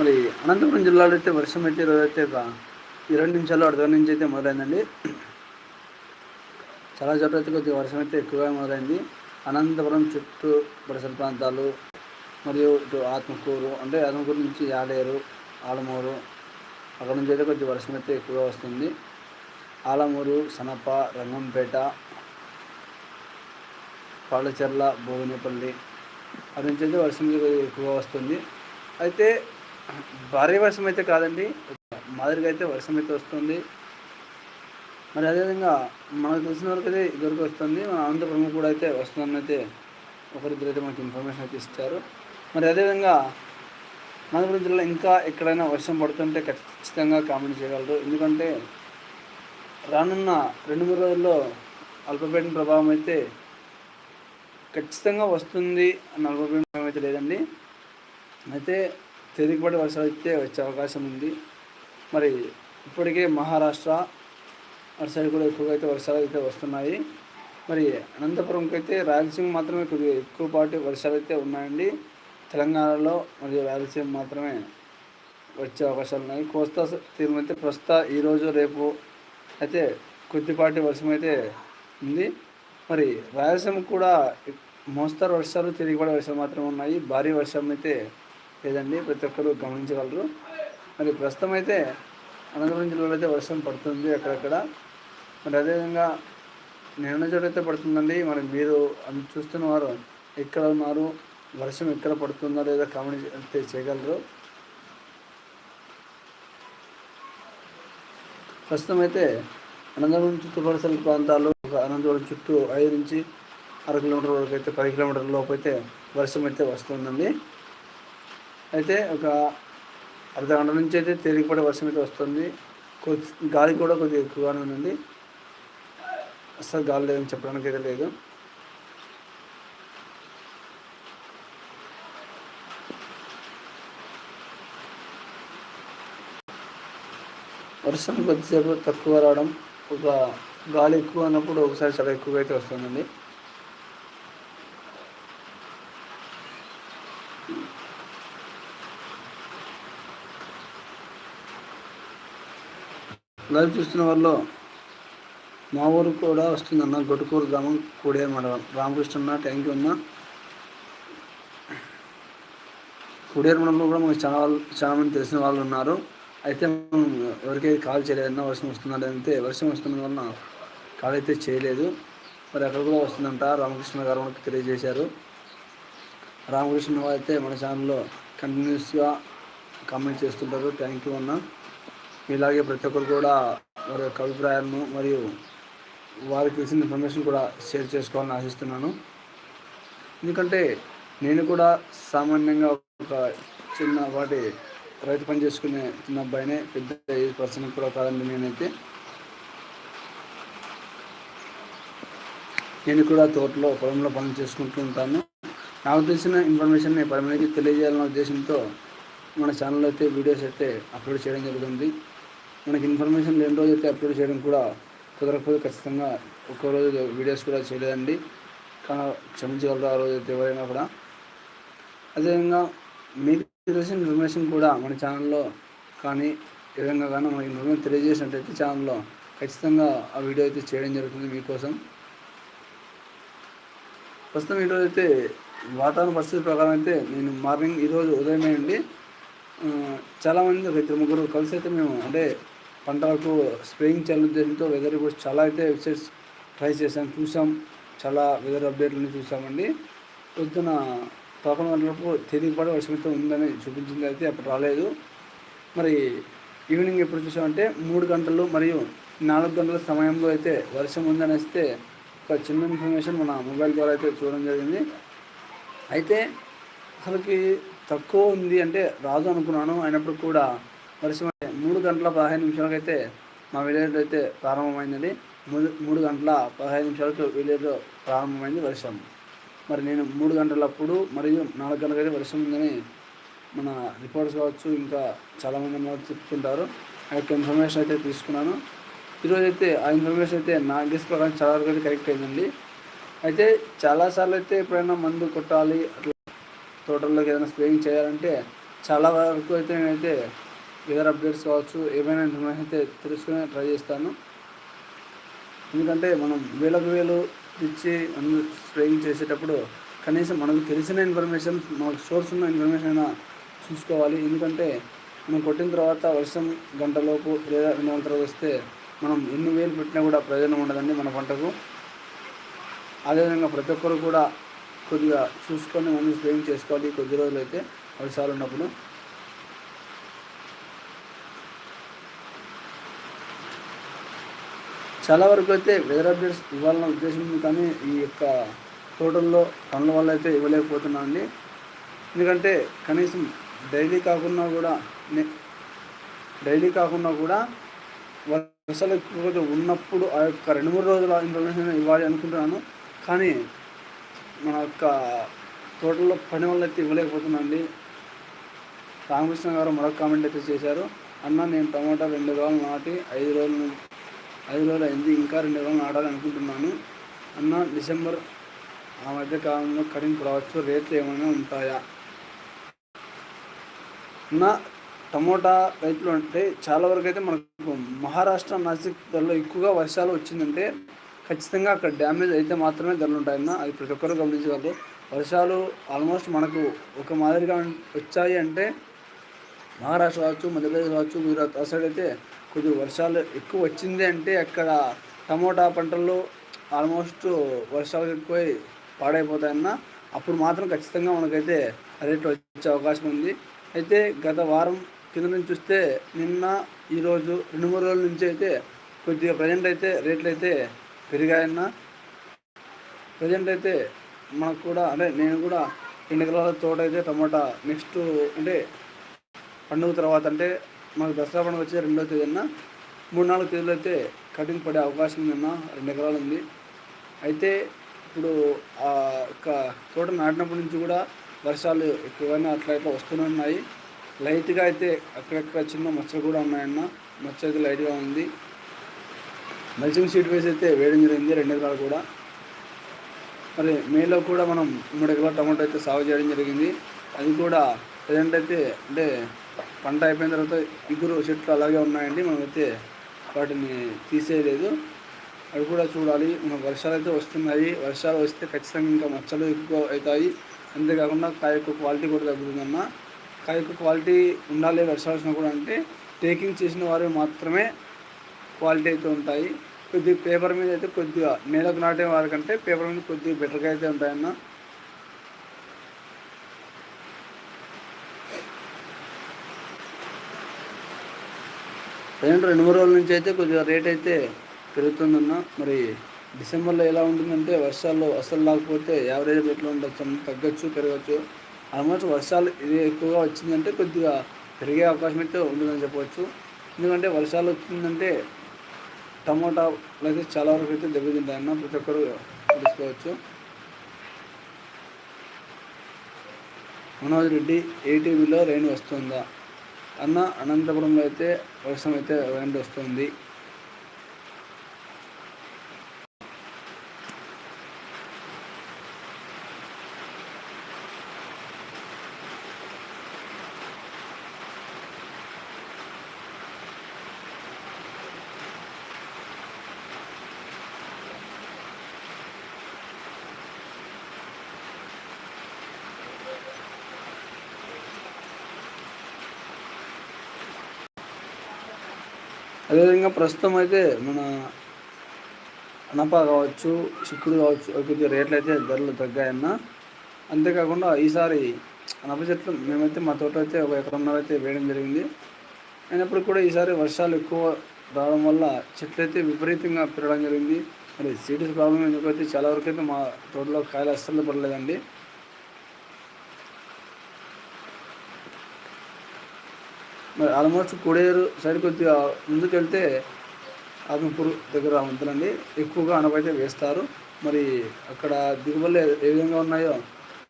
మరి అనంతపురం జిల్లాలో అయితే వర్షం అయితే ఈరోజు అయితే ఒక ఇరవై నిమిషాలు అర్ధ నుంచి అయితే మొదలైందండి. చాలా చోట్ల అయితే కొద్దిగా వర్షం అయితే ఎక్కువగా మొదలైంది. అనంతపురం చుట్టూ పరిసర ప్రాంతాలు మరియు ఇటు ఆత్మకూరు అంటే ఆత్మకూరు నుంచి యాడేరు ఆలమూరు అక్కడ నుంచి అయితే కొద్దిగా వర్షం అయితే ఎక్కువగా వస్తుంది. ఆలమూరు సనప రంగంపేట పాలచెర్ల భువనేపల్లి అటు నుంచి అయితే వర్షం అయితే ఎక్కువగా వస్తుంది. అయితే భారీ వర్షం అయితే కాదండి మాదిరిగా అయితే వర్షం అయితే వస్తుంది. మరి అదేవిధంగా మనకు తెలిసిన వరకు అయితే ఇదివరకు వస్తుంది. మన అనంతపురం కూడా అయితే వస్తుందని అయితే ఒకరిద్దరు అయితే మనకి ఇన్ఫర్మేషన్ అయితే ఇస్తారు మరి అదేవిధంగా అనంతపురం జిల్లా ఇంకా ఎక్కడైనా వర్షం పడుతుంటే ఖచ్చితంగా కామెంట్ చేయగలరు. ఎందుకంటే రానున్న రెండు మూడు రోజుల్లో అల్పపీడన ప్రభావం అయితే ఖచ్చితంగా వస్తుంది అన్న అల్పపీడన ప్రభావం అయితే లేదండి. అయితే తేలికపాటి వర్షాలు అయితే వచ్చే అవకాశం ఉంది. మరి ఇప్పటికే మహారాష్ట్ర అటు సైడ్ కూడా ఎక్కువగా అయితే వర్షాలు అయితే వస్తున్నాయి. మరి అనంతపురంకి అయితే రాయలసీమ మాత్రమే కొద్దిగా ఎక్కువ పాటి వర్షాలు అయితే ఉన్నాయండి. తెలంగాణలో మరియు రాయలసీమ మాత్రమే వచ్చే అవకాశాలు ఉన్నాయి. కోస్తా తీరం అయితే ప్రస్తుత ఈరోజు రేపు అయితే కొద్దిపాటి వర్షం అయితే ఉంది. మరి రాయలసీమ కూడా మోస్తరు వర్షాలు తిరిగిపడే వర్షాలు మాత్రమే ఉన్నాయి. భారీ వర్షం అయితే లేదండి ప్రతి ఒక్కరు గమనించగలరు. మరి ప్రస్తుతం అయితే అనంతపురం జిల్లాలో అయితే వర్షం పడుతుంది అక్కడక్కడ. మరి అదేవిధంగా నిన్న చోట అయితే పడుతుందండి. మరి మీరు అన్ చూస్తున్న వారు ఎక్కడ ఉన్నారు వర్షం ఎక్కడ పడుతుందో లేదా కామెంట్ అయితే చేయగలరు. ప్రస్తుతం అయితే అనంతపురం చుట్టుపరిసర ప్రాంతాలు ఒక అనంతపురం చుట్టూ ఐదు నుంచి అర కిలోమీటర్ వరకు అయితే పది కిలోమీటర్ల లోపు అయితే వర్షం అయితే వస్తుందండి. అయితే ఒక అర్ధగంట నుంచి అయితే తేలికపడే వర్షం అయితే వస్తుంది. కొద్ది గాలి కూడా కొద్దిగా ఎక్కువగానే ఉంది. అస్సలు గాలి లేదని చెప్పడానికి అయితే లేదు. వర్షం కొద్దిసేపు తక్కువ రావడం ఒక గాలి ఎక్కువ అన్నప్పుడు ఒకసారి చాలా ఎక్కువగా అయితే వస్తుందండి. లైవ్ చూస్తున్న వాళ్ళు మా ఊరు కూడా వస్తుందన్న గొట్టుకూరు గ్రామం కూడే మండలం. రామకృష్ణ థ్యాంక్ యూ అన్న. కూడేరు మండలంలో కూడా మనకు చాలా వాళ్ళు చాలా మంది తెలిసిన వాళ్ళు ఉన్నారు. అయితే మనం ఎవరికైతే కాల్ చేయలేదన్నా వర్షం వస్తుందా లేదంటే వర్షం వస్తున్న వలన కాల్ అయితే చేయలేదు. మరి అక్కడ కూడా వస్తుందంట రామకృష్ణ గారు మనకు తెలియజేశారు. రామకృష్ణ అయితే మన ఛానల్లో కంటిన్యూస్గా కామెంట్ చేస్తుంటారు. థ్యాంక్ యూ అన్నా. ఇలాగే ప్రతి ఒక్కరు కూడా వారి యొక్క అభిప్రాయాలను మరియు వారికి తెలిసిన ఇన్ఫర్మేషన్ కూడా షేర్ చేసుకోవాలని ఆశిస్తున్నాను. ఎందుకంటే నేను కూడా సామాన్యంగా ఒక చిన్న వాటి రైతు పని చేసుకునే చిన్న అబ్బాయినే పెద్ద ఏజ్ పర్సన్ కూడా కాదండి నేనైతే. నేను కూడా తోటలో పొలంలో పనులు చేసుకుంటూ ఉంటాను. నాకు తెలిసిన ఇన్ఫర్మేషన్ని పది మందికి తెలియజేయాలన్న ఉద్దేశంతో మన ఛానల్ అయితే వీడియోస్ అయితే అప్లోడ్ చేయడం జరుగుతుంది. మనకి ఇన్ఫర్మేషన్ లేని రోజు అయితే అప్లోడ్ చేయడం కూడా కుదరకపోతే ఖచ్చితంగా ఒక్కో రోజు వీడియోస్ కూడా చేయలేదండి. కానీ క్షమించగలరు ఆ రోజు అయితే ఎవరైనా కూడా. అదేవిధంగా మీకు తెలిసిన ఇన్ఫర్మేషన్ కూడా మన ఛానల్లో కానీ ఏ విధంగా కానీ మనకి ఇన్ఫర్మేషన్ తెలియజేసినట్టయితే ఛానల్లో ఖచ్చితంగా ఆ వీడియో అయితే చేయడం జరుగుతుంది మీకోసం. ప్రస్తుతం ఈరోజు అయితే వాతావరణ పరిస్థితి ప్రకారం అయితే నేను మార్నింగ్ ఈరోజు ఉదయమే అండి. చాలామంది ఒక ఇద్దరు ముగ్గురు కలిసి అయితే మేము అంటే పంటలకు స్ప్రేయింగ్ చేయాలని ఉద్దేశంతో వెదర్ రిపోర్ట్స్ చాలా అయితే వెబ్సైట్స్ ట్రై చేశాం చూసాం చాలా వెదర్ అప్డేట్లని చూసామండి పొద్దున పదకొండు గంటలకు తేలికపాటి వర్షం అయితే ఉందని చూపించింది అయితే అప్పుడు రాలేదు. మరి ఈవినింగ్ ఎప్పుడు చూసామంటే మూడు గంటలు మరియు నాలుగు గంటల సమయంలో అయితే వర్షం ఉందని వస్తే ఒక చిన్న ఇన్ఫర్మేషన్ మన మొబైల్ ద్వారా అయితే చూడడం జరిగింది. అయితే అసలుకి తక్కువ ఉంది అంటే రాదు అనుకున్నాను. అయినప్పుడు కూడా వర్షం మూడు గంటల పదహైదు నిమిషాలకైతే మా విలేజ్ అయితే ప్రారంభమైనది మూడు మూడు గంటల పదహైదు నిమిషాలకు విలేజ్ ప్రారంభమైంది వర్షం. మరి నేను మూడు గంటలప్పుడు మరియు నాలుగు గంటలకైతే వర్షం ఉందని మన రిపోర్ట్స్ కావచ్చు ఇంకా చాలామంది చెప్తుంటారు. ఆ యొక్క ఇన్ఫర్మేషన్ అయితే తీసుకున్నాను. ఈరోజు అయితే ఆ ఇన్ఫర్మేషన్ అయితే నా గెస్ ప్రకారం చాలా వరకు అయితే కరెక్ట్ అయిందండి. అయితే చాలాసార్లు అయితే ఎప్పుడైనా మందు కొట్టాలి అట్లా తోటల్లోకి ఏదైనా స్ప్రేయింగ్ చేయాలంటే చాలా వరకు అయితే నేనైతే వెదర్ అప్డేట్స్ కావచ్చు ఏమైనా ఇన్ఫర్మేషన్ అయితే తెలుసుకునే ట్రై చేస్తాను. ఎందుకంటే మనం వేలకు వేలు ఇచ్చి మనం స్ప్రేయింగ్ చేసేటప్పుడు కనీసం మనకు తెలిసిన ఇన్ఫర్మేషన్ మనకు సోర్స్ ఉన్న ఇన్ఫర్మేషన్ అయినా చూసుకోవాలి. ఎందుకంటే మనం కొట్టిన తర్వాత వర్షం గంటలోపు లేదా రెండు గంటల వస్తే మనం ఎన్ని వేలు పెట్టినా కూడా ప్రయోజనం ఉండదండి మన పంటకు. అదేవిధంగా ప్రతి ఒక్కరు కూడా కొద్దిగా చూసుకొని మనం స్ప్రేయింగ్ చేసుకోవాలి కొద్ది రోజులు అయితే వర్షాలు ఉన్నప్పుడు. చాలా వరకు అయితే వెదర్ అప్డేట్స్ ఇవ్వాలన్న ఉద్దేశం కానీ ఈ యొక్క తోటల్లో పనుల వల్ల అయితే ఇవ్వలేకపోతున్నాను అండి. ఎందుకంటే కనీసం డైలీ కాకుండా కూడా డైలీ కాకుండా కూడా వర్షాలు ఎక్కువగా ఉన్నప్పుడు ఆ యొక్క రెండు మూడు రోజుల ఇన్ఫర్మేషన్ ఇవ్వాలి అనుకుంటున్నాను. కానీ మన యొక్క తోటల్లో పని వల్ల అయితే ఇవ్వలేకపోతున్నాను అండి. రామకృష్ణ గారు మరొక కామెంట్ అయితే చేశారు. అన్న నేను టమాటా రెండు రోజులు నాటి ఐదు రోజులు ఐదు రోజులు అయింది. ఇంకా రెండు రోజులు ఆడాలనుకుంటున్నాను. అనుకుంటున్నాను అన్న డిసెంబర్ ఆ మధ్య కాలంలో కటింగ్ రావచ్చు రేట్లు ఏమైనా ఉంటాయా? అన్న టమోటా రైతులు అంటే చాలా వరకు అయితే మనకు మహారాష్ట్ర నాసిక్ ధరలో ఎక్కువగా వర్షాలు వచ్చిందంటే ఖచ్చితంగా అక్కడ డ్యామేజ్ అయితే మాత్రమే ధరలు ఉంటాయన్న అది ప్రతి ఒక్కరు గమనించగలరు. వర్షాలు ఆల్మోస్ట్ మనకు ఒక మాదిరిగా వచ్చాయి అంటే మహారాష్ట్ర కావచ్చు మధ్యప్రదేశ్ కావచ్చు గుజరాత్ ఆ సైడ్ అయితే కొద్దిగా వర్షాలు ఎక్కువ వచ్చింది అంటే అక్కడ టమోటా పంటల్లో ఆల్మోస్ట్ వర్షాలు ఎక్కువై పాడైపోతాయన్న అప్పుడు మాత్రం ఖచ్చితంగా మనకైతే రేట్లు వచ్చే అవకాశం ఉంది. అయితే గత వారం కింద నుంచి చూస్తే నిన్న ఈరోజు రెండు మూడు రోజుల నుంచి అయితే కొద్దిగా ప్రజెంట్ అయితే రేట్లు అయితే పెరిగాయన్న. ప్రజెంట్ అయితే మనకు కూడా అంటే నేను కూడా ఎండకాల తోట అయితే టమాటా నెక్స్ట్ అంటే పండుగ తర్వాత అంటే మనకు దసరా పండుగ వచ్చే రెండో తేదీన మూడు నాలుగు తేదీలు అయితే కటింగ్ పడే అవకాశం ఉందన్న రెండు ఎకరాలు ఉంది. అయితే ఇప్పుడు ఆ యొక్క తోట నాటినప్పటి నుంచి కూడా వర్షాలు ఎక్కువగానే అట్లా ఇట్లా వస్తూనే ఉన్నాయి. లైట్గా అయితే అక్కడక్కడ చిన్న మచ్చలు కూడా ఉన్నాయన్న మచ్చ అయితే లైట్గా ఉంది. మల్చింగ్ షీట్ వేసి అయితే వేయడం జరిగింది రెండు ఎకరాలు కూడా. మరి మేలో కూడా మనం మూడు ఎకరాల టమాటో అయితే సాగు చేయడం జరిగింది. అది కూడా ప్రజెంట్ అయితే అంటే పంట అయిపోయిన తర్వాత ఇగురు చెట్లు అలాగే ఉన్నాయండి. మనమైతే వాటిని తీసేయలేదు. అవి కూడా చూడాలి. వర్షాలు అయితే వస్తున్నాయి. వర్షాలు వస్తే ఖచ్చితంగా ఇంకా మచ్చలు ఎక్కువ అవుతాయి. అంతేకాకుండా కాయ యొక్క క్వాలిటీ కూడా తగ్గుతుందన్న. కాయ యొక్క క్వాలిటీ ఉండాలి వర్షాలు వచ్చినా కూడా అంటే టేకింగ్ చేసిన వారు మాత్రమే క్వాలిటీ అయితే ఉంటాయి. కొద్దిగా పేపర్ మీద అయితే కొద్దిగా నేలకు నాటే వారికంటే పేపర్ మీద కొద్దిగా బెటర్గా అయితే ఉంటాయన్న. ప్రజెంట్ రెండు మూడు రోజుల నుంచి అయితే కొద్దిగా రేట్ అయితే పెరుగుతుందన్న మరి డిసెంబర్లో ఎలా ఉంటుందంటే వర్షాలు అసలు లేకపోతే యావరేజ్ రేట్లో ఉండొచ్చు తగ్గచ్చు పెరగచ్చు. ఆల్మోస్ట్ వర్షాలు ఇది ఎక్కువగా వచ్చిందంటే కొద్దిగా పెరిగే అవకాశం అయితే ఉంటుందని చెప్పవచ్చు ఎందుకంటే వర్షాలు వచ్చిందంటే టమోటాలు అయితే చాలా వరకు అయితే దెబ్బతింటాయన్న ప్రతి ఒక్కరు తెలుసుకోవచ్చు. మనోజ్ రెడ్డి ఏటీవీలో రైన్ వస్తుందా? అన్న అనంతపురంలో అయితే వర్షం అయితే రైన్ వస్తుంది. అదేవిధంగా ప్రస్తుతం అయితే మన అనప కావచ్చు చిక్కుడు కావచ్చు కొద్దిగా రేట్లు అయితే ధరలు తగ్గాయన్న. అంతేకాకుండా ఈసారి అనప చెట్లు మేమైతే మా తోట అయితే ఒక ఎకరన్నర అయితే వేయడం జరిగింది. అయినప్పుడు కూడా ఈసారి వర్షాలు ఎక్కువ రావడం వల్ల చెట్లు అయితే విపరీతంగా పెరగడం జరిగింది. మరి సీడ్స్ ప్రాబ్లం ఎందుకైతే చాలా వరకు అయితే మా తోటలో కాయలు అస్సలు పడలేదండి. మరి ఆల్మోస్ట్ కోడేరు సైడ్ కొద్దిగా ముందుకు వెళ్తే ఆత్మపూర్ దగ్గర ఉంటుందండి. ఎక్కువగా అనపైతే వేస్తారు. మరి అక్కడ దిగుబడులు ఏ విధంగా ఉన్నాయో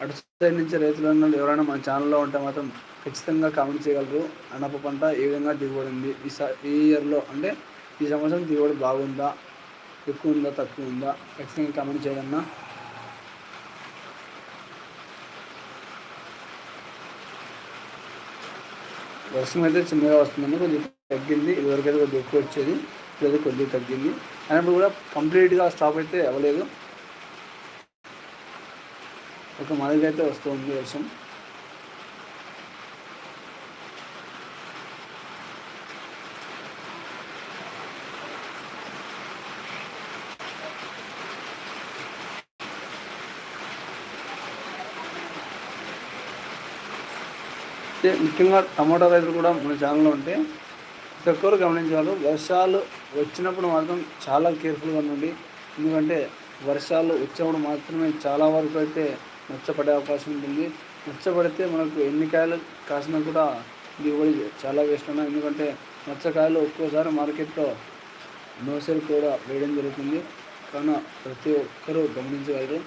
అటు సైడ్ నుంచి రైతులు ఎవరైనా మన ఛానల్లో ఉంటే మాత్రం ఖచ్చితంగా కామెంట్ చేయగలరు. అనప పంట ఏ విధంగా దిగుబడి ఉంది? ఈ ఈ ఇయర్లో అంటే ఈ సంవత్సరం దిగుబడి బాగుందా? ఎక్కువ ఉందా? తక్కువ ఉందా? ఖచ్చితంగా కామెంట్ చేయగలన్నా వర్షం అయితే చిన్నగా వస్తుందని కొద్దిగా తగ్గింది. ఇదివరకు అయితే కొద్దిగా ఎక్కువ వచ్చేది ఇప్పుడు కొద్దిగా తగ్గింది. అయినప్పుడు కూడా కంప్లీట్గా స్టాప్ అయితే అవ్వలేదు. ఒక మాదిరిగా అయితే వస్తుంది వర్షం. ముఖ్యంగా టమాటా రైతులు కూడా మన ఛానల్లో ఉంటే ప్రతి ఒక్కరు గమనించాలి వర్షాలు వచ్చినప్పుడు మాత్రం చాలా కేర్ఫుల్గా ఉండండి. ఎందుకంటే వర్షాలు వచ్చినప్పుడు మాత్రమే చాలా వరకు అయితే నచ్చపడే అవకాశం ఉంటుంది. నచ్చపడితే మనకు ఎన్ని కాయలు కాసినా కూడా దిగుబడి చాలా వేస్ట్ ఉన్నాయి ఎందుకంటే మత్స్యకాయలు ఒక్కోసారి మార్కెట్లో నోసరి కూడా వేయడం జరుగుతుంది. కానీ ప్రతి ఒక్కరూ గమనించగలరు.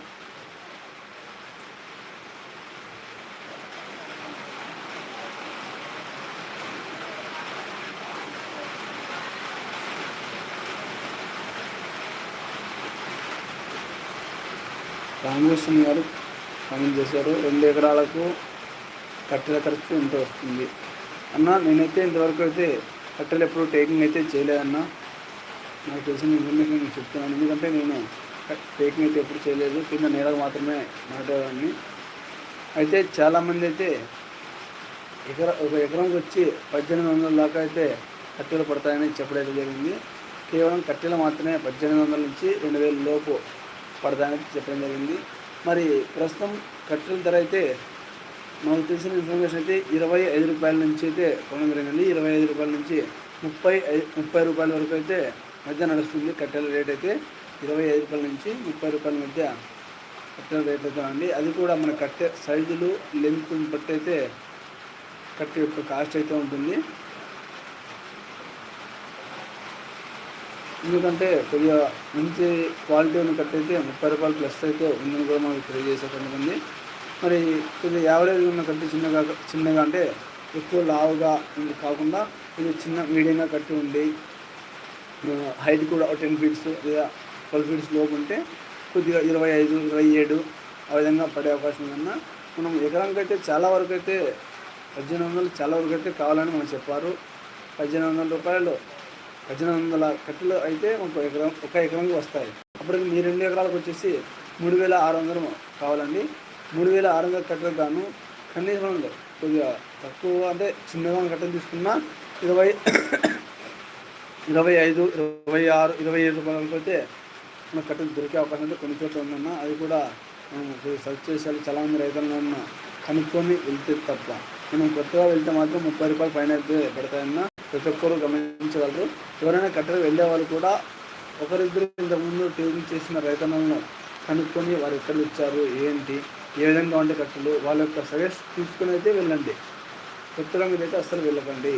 రామకృష్ణ గారు కామెంట్ చేశారు. రెండు ఎకరాలకు కట్టెల ఖర్చు ఎంత వస్తుంది. అన్న నేనైతే ఇంతవరకు అయితే కట్టెలు ఎప్పుడు టేకింగ్ అయితే చేయలేదన్న నాకు తెలిసిన ఇన్ఫర్మేషన్ నేను చెప్తున్నాను. ఎందుకంటే నేను టేకింగ్ అయితే ఎప్పుడు చేయలేదు. కింద నేలకు మాత్రమే నాటేవాడిని. అయితే చాలామంది అయితే ఎకర ఒక ఎకరంకి వచ్చి పద్దెనిమిది వందల దాకా అయితే కట్టెలు పడతాయని చెప్పడం జరిగింది. కేవలం కట్టెలు మాత్రమే పద్దెనిమిది వందల నుంచి రెండు వేల లోపు పడడానికి చెప్పడం జరిగింది. మరి ప్రస్తుతం కట్టెల ధర అయితే మనకు తెలిసిన ఇన్ఫర్మేషన్ అయితే ఇరవై ఐదు రూపాయల నుంచి అయితే కొనడం జరిగింది. ఇరవై ఐదు రూపాయల నుంచి ముప్పై ముప్పై రూపాయల వరకు అయితే మధ్య నడుస్తుంది కట్టెల రేట్ అయితే. ఇరవై ఐదు రూపాయల నుంచి ముప్పై రూపాయల మధ్య కట్టెల రేట్ అయితే అండి అది కూడా మన కట్టె సైజులు లెంత్ బట్టి అయితే కట్టె యొక్క కాస్ట్ అయితే ఉంటుంది. ఎందుకంటే కొద్దిగా మంచి క్వాలిటీ ఉన్న కట్ అయితే ముప్పై రూపాయలు ప్లస్ అయితే ఉందని కూడా మనకి తెలియజేసే కొంతమంది. మరి కొద్దిగా యావరేజ్ ఉన్న కట్టి చిన్నగా చిన్నగా అంటే ఎక్కువ లావుగా ఉంది కాకుండా ఇది చిన్న మీడియంగా కట్టి ఉండి హైట్ కూడా ఒక టెన్ ఫీట్స్ లేదా ట్వెల్వ్ ఫీట్స్ లోపు ఉంటే కొద్దిగా ఇరవై ఐదు ఇరవై ఏడు ఆ విధంగా పడే అవకాశం ఉందన్న మనం ఎకరానికి అయితే చాలా వరకు అయితే పద్దెనిమిది వందలు చాలా వరకు అయితే కావాలని మనం చెప్పారు. పద్దెనిమిది వందల రూపాయలు పద్దెనిమిది వందల కట్టెలు అయితే ఒక ఎకరం ఒక ఎకరంకి వస్తాయి. అప్పటికి మీ రెండు ఎకరాలకు వచ్చేసి మూడు వేల ఆరు వందలు కావాలండి. మూడు వేల ఆరు వందల కట్టెలకు గాను కనీసం కొద్దిగా తక్కువ అంటే చిన్నగా కట్టెలు తీసుకున్నా ఇరవై ఇరవై ఐదు ఇరవై ఆరు ఇరవై ఏడు రూపాయలకు అయితే మన కట్టెలు దొరికే అవకాశం అయితే కొన్ని చోట్ల ఉందన్న. అది కూడా మనం సర్చ్ చాలా చాలామంది రైతులను ఉన్న కనుక్కొని వెళ్తే తప్ప. మనం కొత్తగా వెళ్తే మాత్రం ముప్పై రూపాయలు పైన అయితే పడతాయన్న. ప్రతి ఒక్కరు గమనించగలరు. ఎవరైనా కట్టెలు వెళ్ళే వాళ్ళు కూడా ఒకరిద్దరు ఇంతకుముందు ట్యూనింగ్ చేసిన రైతన్నలను కనుక్కొని వారు ఎక్కడ ఇచ్చారు ఏంటి ఏ విధంగా ఉండే కట్టెలు వాళ్ళ యొక్క సజెస్ట్ తీసుకుని అయితే వెళ్ళండి. కొత్తగా మీరైతే అస్సలు వెళ్ళకండి.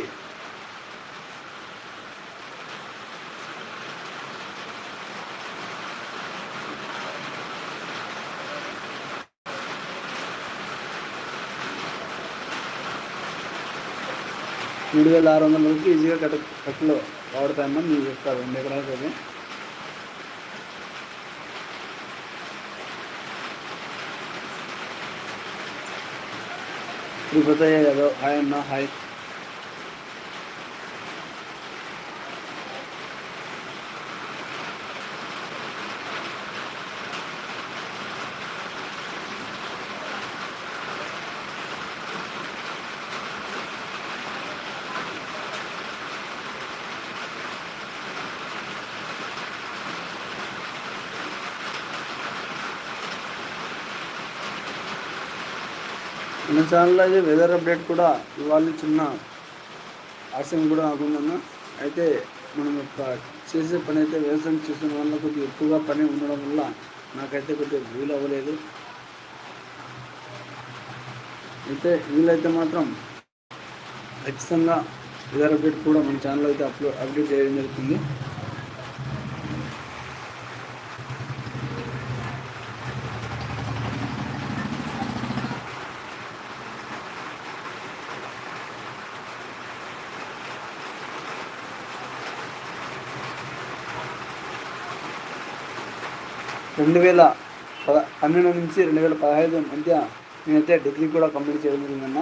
మూడు వేల ఆరు వందల వరకు ఈజీగా కట్ట కట్టలో వాడతామని మీరు చెప్తారు. రెండు ఎకరాలకు అది తిరుపతి యాదవ్ హాయ్ అన్న హాయ్ మన ఛానల్ అయితే వెదర్ అప్డేట్ కూడా ఇవాళ చిన్న ఆశయం కూడా నాకుందన్న అయితే మనం యొక్క చేసే పని అయితే వ్యవసాయం చేసిన వల్ల కొద్దిగా ఎక్కువగా పని ఉండడం వల్ల నాకైతే కొద్దిగా వీలు అవ్వలేదు. అయితే వీలైతే మాత్రం ఖచ్చితంగా వెదర్ అప్డేట్ కూడా మన ఛానల్ అయితే అప్లోడ్ అప్డేట్ చేయడం జరుగుతుంది. రెండు వేల పద పన్నెండు నుంచి రెండు వేల పదహైదు మధ్య నేనైతే డిగ్రీ కూడా కంప్లీట్ చేయడం జరిగిందన్న.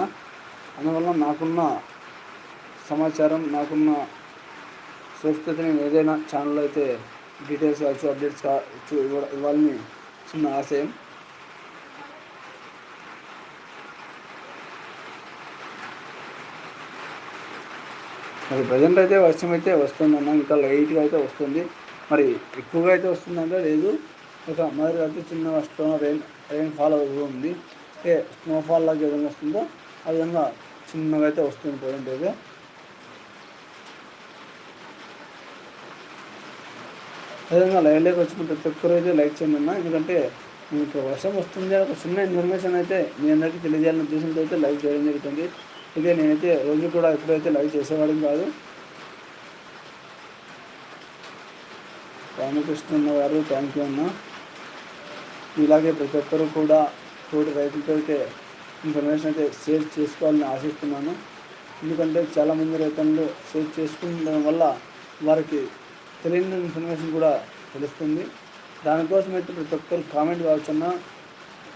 అందువల్ల నాకున్న సమాచారం నాకున్న సోర్స్తో నేను ఏదైనా ఛానల్ అయితే డీటెయిల్స్ కావచ్చు అప్డేట్స్ కావచ్చు ఇవ్వాలని చిన్న ఆశయం. మరి ప్రజెంట్ అయితే వర్షం అయితే వస్తుందన్న ఇంకా లైట్గా అయితే వస్తుంది. మరి ఎక్కువగా అయితే వస్తుందంటే లేదు. ఒక మరి అయితే చిన్న స్టో రెయిన్ రెయిన్ ఫాల్ అవుతూ ఉంది. ఏ స్నోఫాల్ లాగా ఏ విధంగా వస్తుందో ఆ విధంగా చిన్నగా అయితే వస్తుంది ప్రజెంట్ అయితే అదేవిధంగా లైవ్లోకి వచ్చిన ప్రతి ఒక్కరు అయితే లైక్ చేయండి అన్న. ఎందుకంటే మీకు వర్షం వస్తుంది ఒక చిన్న ఇన్ఫర్మేషన్ అయితే మీ అందరికీ తెలియజేయాలని ఉద్దేశంతో అయితే లైవ్ చేయడం జరుగుతుంది. ఇదే నేనైతే రోజు కూడా ఎప్పుడైతే లైవ్ చేసేవాడిని కాదు. రామకృష్ణ గారు థ్యాంక్ యూ అన్న. ఇలాగే ప్రతి ఒక్కరు కూడా తోటి రైతులతో అయితే ఇన్ఫర్మేషన్ అయితే షేర్ చేసుకోవాలని ఆశిస్తున్నాను. ఎందుకంటే చాలామంది రైతులు షేర్ చేసుకుండడం వల్ల వారికి తెలియని ఇన్ఫర్మేషన్ కూడా తెలుస్తుంది. దానికోసం అయితే ప్రతి ఒక్కరు కామెంట్ కావచ్చున్నా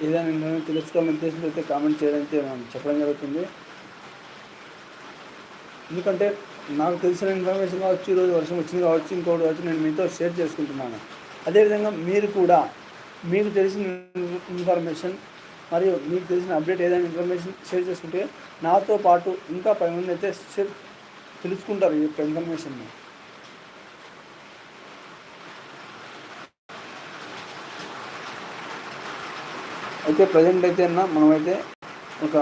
ఏదైనా ఇన్ఫర్మేషన్ తెలుసుకోవాలని ఉద్దేశంతో అయితే కామెంట్ చేయడానికి మనం చెప్పడం జరుగుతుంది. ఎందుకంటే నాకు తెలిసిన ఇన్ఫర్మేషన్ కావచ్చు ఈరోజు వర్షం వచ్చింది కావచ్చు ఇంకోటి కావచ్చు నేను మీతో షేర్ చేసుకుంటున్నాను. అదేవిధంగా మీరు కూడా మీకు తెలిసిన ఇన్ఫర్మేషన్ మరియు మీకు తెలిసిన అప్డేట్ ఏదైనా ఇన్ఫర్మేషన్ షేర్ చేసుకుంటే నాతో పాటు ఇంకా పది మంది అయితే షేర్ తెలుసుకుంటారు ఈ యొక్క ఇన్ఫర్మేషన్ని. అయితే ప్రజెంట్ అయితే అన్న మనమైతే ఒక